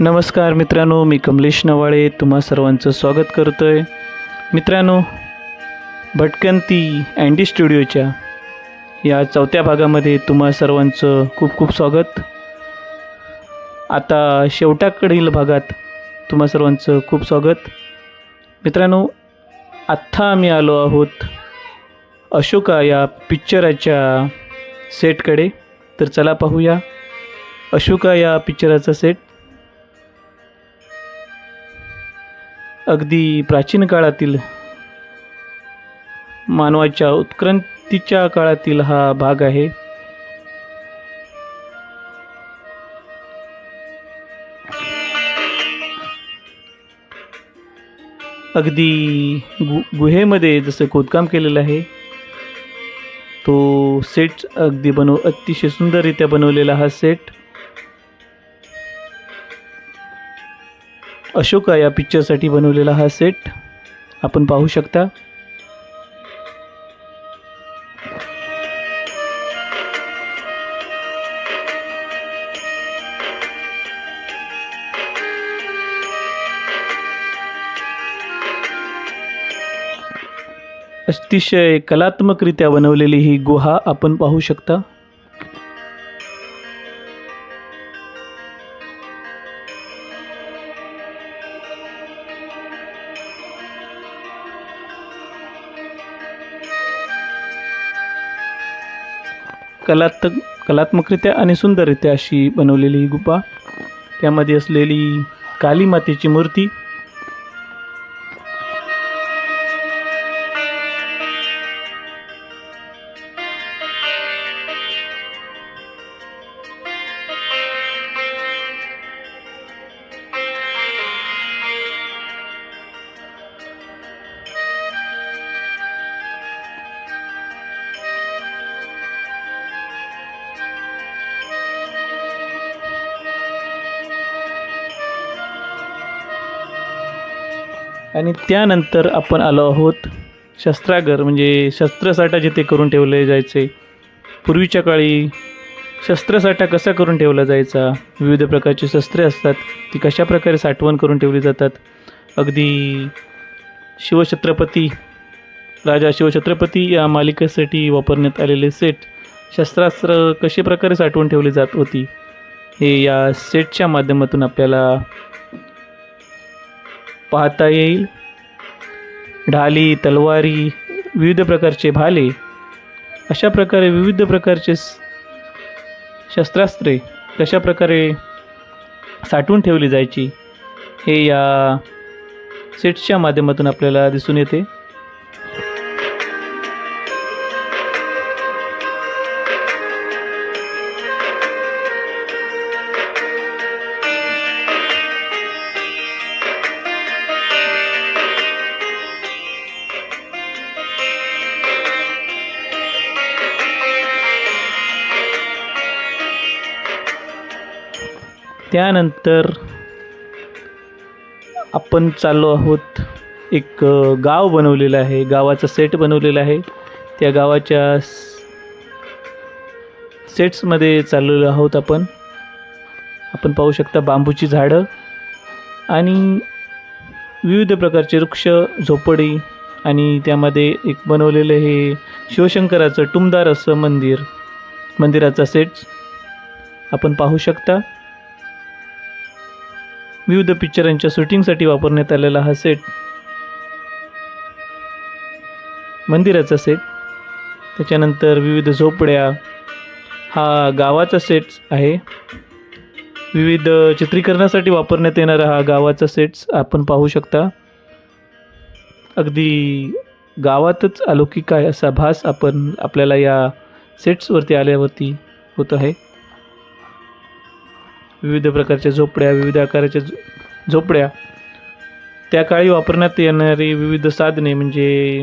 नमस्कार मित्रांनो मी कमलेश नवाळे तुम्हा सर्वांचं स्वागत करतो आहे मित्रांनो भटकंती अँडी स्टुडिओच्या या चौथ्या भागामध्ये तुम्हा सर्वांचं खूप खूप स्वागत. आता शेवटाकडील भागात तुम्हा सर्वांचं खूप स्वागत. मित्रांनो आत्ता आम्ही आलो आहोत अशोका या पिक्चराच्या सेटकडे. तर चला पाहूया अशोका या पिक्चराचा सेट. अगदी प्राचीन काळातील मानवाच्या उत्क्रांतीच्या काळातील हा भाग आहे. अगदी गु गुहेमध्ये जसं खोदकाम केलेलं आहे तो सेट अगदी बनव अतिशय सुंदररित्या बनवलेला हा सेट अशोका या पिक्चरसाठी बनवलेला हा सेट आपण पाहू शकता. अतिशय कलात्मकरित्या बनवलेली ही गुहा आपण पाहू शकता. कलात्मक कलात्मकरित्या आणि सुंदररित्या अशी बनवलेली ही गुफा. त्यामध्ये असलेली काली मातेची मूर्ती आणि त्यानंतर आपण आलो आहोत शस्त्रागर म्हणजे शस्त्रसाठा जिथे करून ठेवले जायचे. पूर्वीच्या काळी शस्त्रसाठा कसा करून ठेवला जायचा? विविध प्रकारची शस्त्रे असतात ती कशा प्रकारे साठवण करून ठेवली जातात? अगदी शिवछत्रपती राजा शिवछत्रपती या मालिकेसाठी वापरण्यात आलेले सेट शस्त्रास्त्र कशा प्रकारे साठवून ठेवली जात होती? हे या सेटच्या माध्यमातून आपल्याला पाहता येईल. ढाली तलवारी विविध प्रकारचे भाले अशा प्रकारे विविध प्रकारचे शस्त्रास्त्रे कशा प्रकारे साठवून ठेवली जायची हे या सेट्सच्या माध्यमातून आपल्याला दिसून येते. त्यानंतर आपण चाललो आहोत एक गाव बनवलेलं आहे. गावाचा सेट बनवलेला आहे. त्या गावाच्या सेट्समध्ये चाललेलो आहोत आपण. आपण पाहू शकता बांबूची झाडं आणि विविध प्रकारचे वृक्ष झोपडी आणि त्यामध्ये एक बनवलेलं हे शिवशंकराचं टुमदार असं मंदिर मंदिराचा सेट्स आपण पाहू शकता. विविध पिक्चरांच्या शूटिंगसाठी वापरण्यात आलेला हा सेट मंदिराचा सेट त्याच्यानंतर विविध झोपड्या. हा गावाचा सेट आहे. विविध चित्रीकरणासाठी वापरण्यात येणारा हा गावाचा सेट्स आपण पाहू शकता. अगदी गावातच अलौकिक आहे असा भास आपण आपल्याला या सेट्सवरती आल्यावरती होत आहे. विविध प्रकारच्या झोपड्या विविध आकाराच्या झो- झोपड्या. त्या काळी वापरण्यात येणारी विविध साधने म्हणजे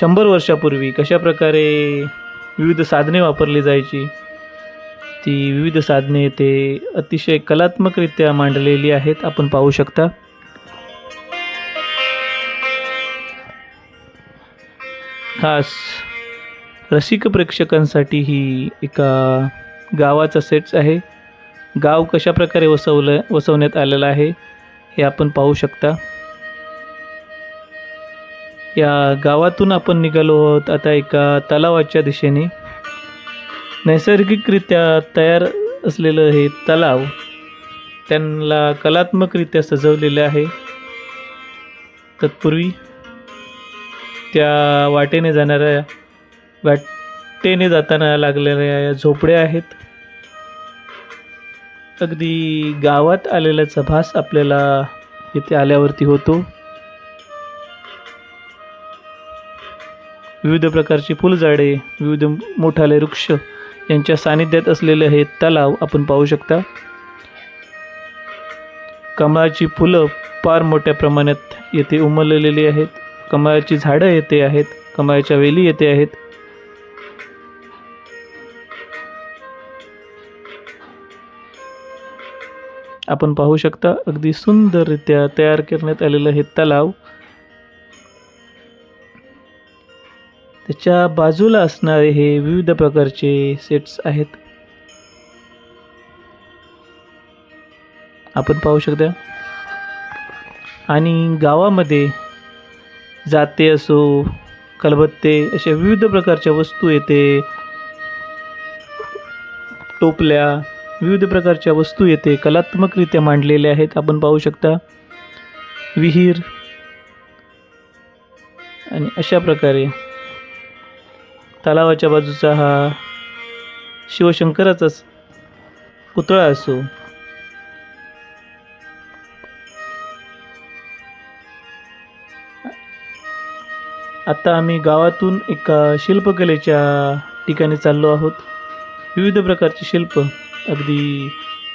शंभर वर्षापूर्वी कशा प्रकारे विविध साधने वापरली जायची? ती विविध साधने ते अतिशय कलात्मकरित्या मांडलेली आहेत. आपण पाहू शकता. खास रसिक प्रेक्षकांसाठी ही एका गावाचा सेट्स आहे. गाव कशा प्रकारे वसवलं वसवण्यात आलेलं आहे हे आपण पाहू शकता. या गावातून आपण निघालो आहोत आता एका तलावाच्या दिशेने. नैसर्गिकरित्या तयार असलेलं हे तलाव त्यांना कलात्मकरित्या सजवलेले आहे. तत्पूर्वी त्या वाटेने जाणाऱ्या वाटेने जाताना लागलेल्या या झोपड्या आहेत. अगदी गावात आलेल्याचा भास आपल्याला इथे आल्यावरती होतो. विविध प्रकारची फुलझाडे विविध मोठाले वृक्ष यांच्या सानिध्यात असलेले हे तलाव आपण पाहू शकता. कमळाची फुलं फार मोठ्या प्रमाणात येथे उमललेली आहेत. कमळाची झाडं येथे आहेत. कमळाच्या वेली येथे आहेत. आपण पाहू शकता अगदी सुंदररित्या तयार करण्यात आलेलं हे तलाव. त्याच्या बाजूला असणारे हे विविध प्रकारचे सेट्स आहेत. आपण पाहू शकता. आणि गावामध्ये जाते असो कलबत्ते अशा विविध प्रकारच्या वस्तू येते. टोपल्या विविध प्रकारच्या वस्तू येते कलात्मकरित्या मांडलेल्या आहेत. आपण पाहू शकता विहीर आणि अशा प्रकारे तलावाच्या बाजूचा हा शिवशंकराचाच पुतळा असो. आता आम्ही गावातून एका शिल्पकलेच्या ठिकाणी चाललो आहोत. विविध प्रकारची शिल्प अगदी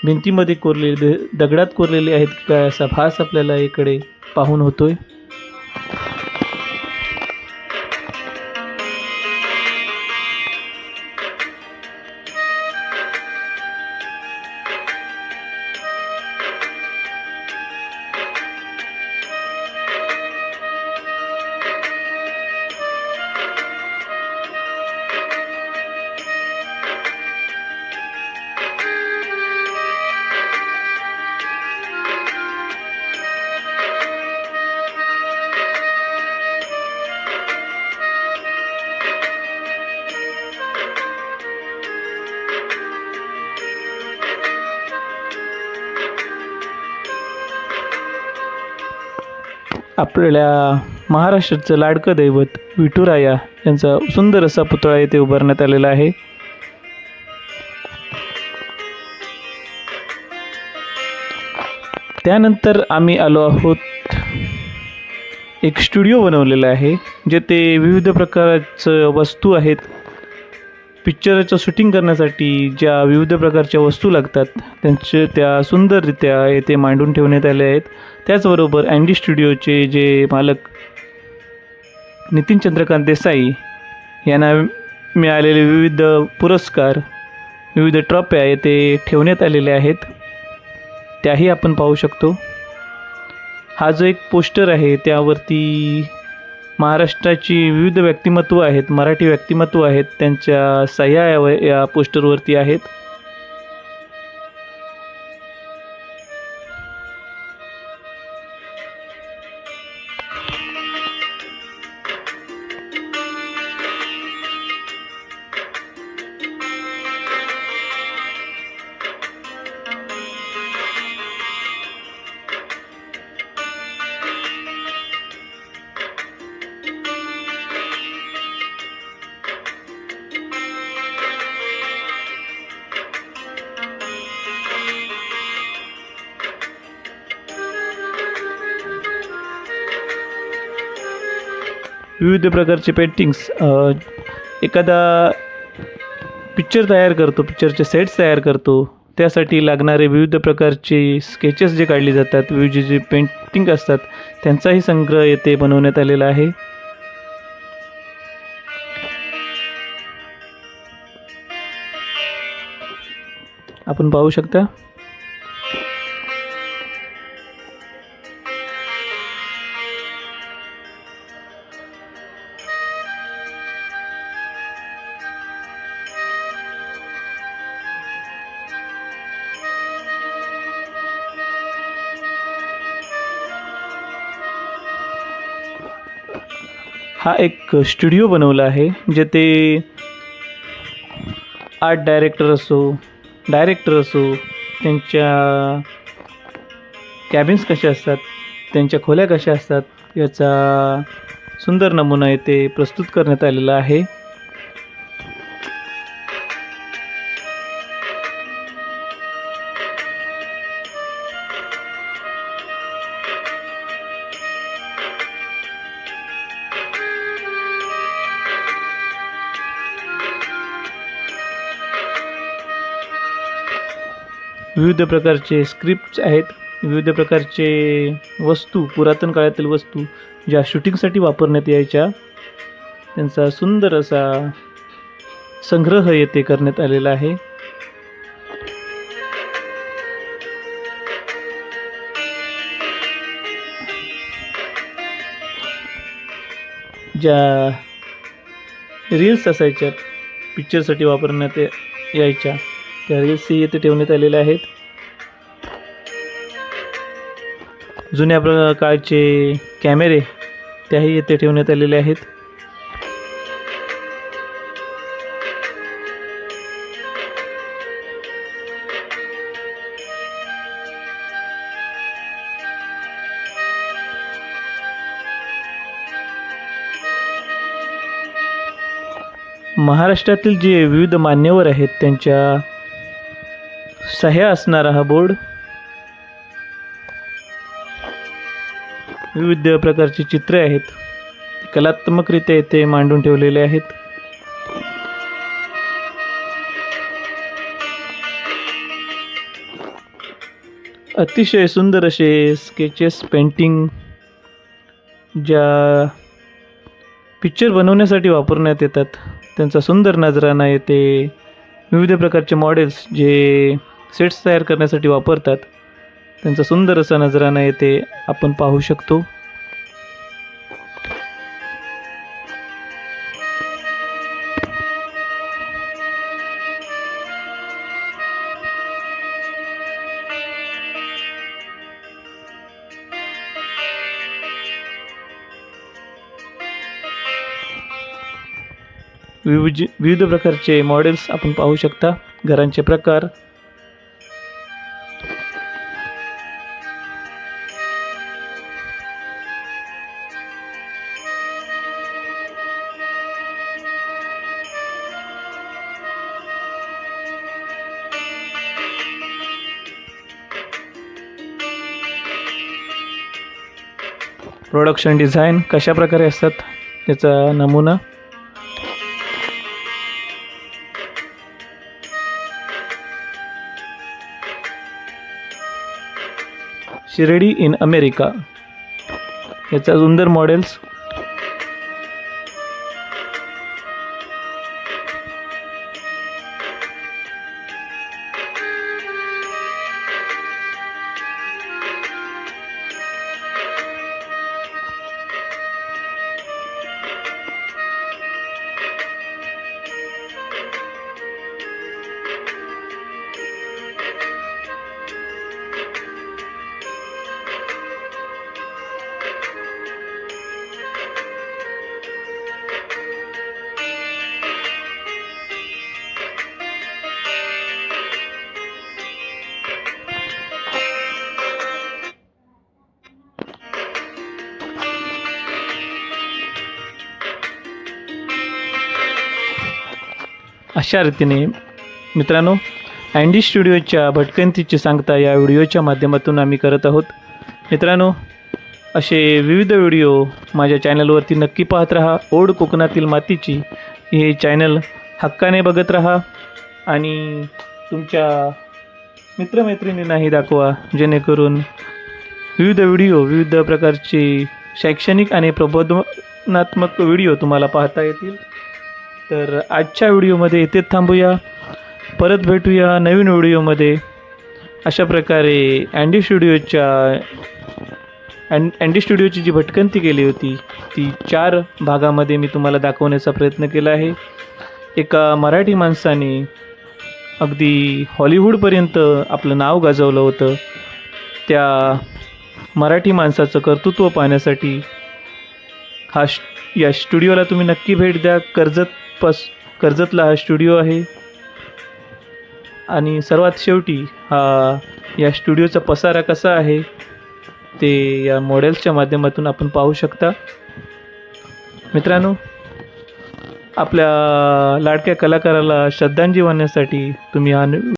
भिंतीमध्ये कोरलेले दगडात कोरलेले आहेत काय असा भास आपल्याला इकडे पाहून होतोय? आपल्या महाराष्ट्राचं लाडकं दैवत विठुराया यांचा सुंदर असा पुतळा येथे उभारण्यात आलेला आहे. त्यानंतर आम्ही आलो आहोत एक स्टुडिओ बनवलेला आहे जेथे विविध प्रकारचं वस्तू आहेत. पिक्चरचं शूटिंग करण्यासाठी ज्या विविध प्रकारच्या वस्तू लागतात त्यांचे त्या सुंदररित्या येथे मांडून ठेवण्यात आल्या आहेत. त्याचबरोबर अँडी स्टुडिओचे जे मालक नितीन चंद्रकांत देसाई यांना मिळालेले विविध पुरस्कार विविध ट्रॉफ्या येथे ठेवण्यात आलेल्या आहेत. त्याही आपण पाहू शकतो. हा जो एक पोस्टर आहे त्यावरती महाराष्ट्राची विविध व्यक्तिमत्व आहेत मराठी व्यक्तिमत्व आहेत त्यांच्या सह्या या या पोस्टरवरती आहेत. विविध प्रकारचे पेंटिंग्स एखादा पिक्चर तयार करतो पिक्चरचे सेट्स तयार करतो. त्यासाठी लागणारे विविध प्रकारचे स्केचेस जे काढले जातात विविध जे पेंटिंग असतात त्यांचाही संग्रह येथे बनवण्यात आलेला आहे. आपण पाहू शकता? एक स्टुडिओ बनवला आहे जेथे आर्ट डायरेक्टर असो डायरेक्टर असो त्यांच्या कॅबिन्स कशा असतात त्यांच्या खोल्या कशा असतात याचा सुंदर नमुना येथे प्रस्तुत करण्यात आलेला आहे. विविध प्रकारचे स्क्रिप्ट्स आहेत. विविध प्रकारचे वस्तू पुरातन काळातील वस्तू ज्या शूटिंगसाठी वापरण्यात यायच्या. त्यांचा सुंदर असा संग्रह येथे करण्यात आलेला आहे. ज्या रील्स असायच्या पिक्चरसाठी वापरण्यात यायच्या. त्या येथे ठेवण्यात आलेल्या आहेत. जुन्या प्र काळचे कॅमेरे त्याही येथे ठेवण्यात आलेले आहेत. महाराष्ट्रातील जे विविध मान्यवर आहेत त्यांच्या सह्या असणारा हा बोर्ड. विविध प्रकारची चित्रे आहेत. कलात्मकरित्या येथे मांडून ठेवलेले आहेत. अतिशय सुंदर असे स्केचेस पेंटिंग ज्या पिक्चर बनवण्यासाठी वापरण्यात येतात. त्यांचा सुंदर नजराणा येते विविध प्रकारचे मॉडेल्स जे सेट्स तयार करण्यासाठी वापरतात. त्यांचा सुंदर असा नजराणा येथे आपण पाहू शकतो. विविध विविध प्रकारचे मॉडेल्स आपण पाहू शकता. घरांचे प्रकार प्रोडक्शन डिझाईन कशा प्रकारे असतात याचा नमुना. Shirdi in America. याचा सुंदर मॉडेल्स अशा रीतीने मित्रांनो अँडी स्टुडिओच्या भटकंतीची सांगता या व्हिडिओच्या माध्यमातून आम्ही करत आहोत. मित्रांनो असे विविध व्हिडिओ माझ्या चॅनलवरती नक्की पाहत राहा. ओढ कोकणातील मातीची हे चॅनल हक्काने बघत राहा आणि तुमच्या मित्रमैत्रिणींनाही दाखवा जेणेकरून विविध व्हिडिओ विविध प्रकारचे शैक्षणिक आणि प्रबोधनात्मक व्हिडिओ तुम्हाला पाहता येतील. तर आजच्या व्हिडिओमध्ये इथेच थांबूया. परत भेटूया नवीन व्हिडिओमध्ये. अशा प्रकारे अँडी स्टुडिओच्या अँड अँडी स्टुडिओची जी भटकंती केली होती ती चार भागामध्ये मी तुम्हाला दाखवण्याचा प्रयत्न केला आहे. एका मराठी माणसाने अगदी हॉलिवूडपर्यंत आपलं नाव गाजवलं होतं. त्या मराठी माणसाचं कर्तृत्व पाहण्यासाठी हा श या स्टुडिओला तुम्ही नक्की भेट द्या. कर्जत पास कर्जतला हा स्टुडिओ आहे. आणि सर्वात शेवटी हा या स्टुडिओचा पसारा कसा आहे ते या मॉडेल्सच्या माध्यमातून आपण पाहू शकता. मित्रांनो आपल्या लाडक्या कलाकाराला श्रद्धांजली वाहण्यासाठी तुम्ही हा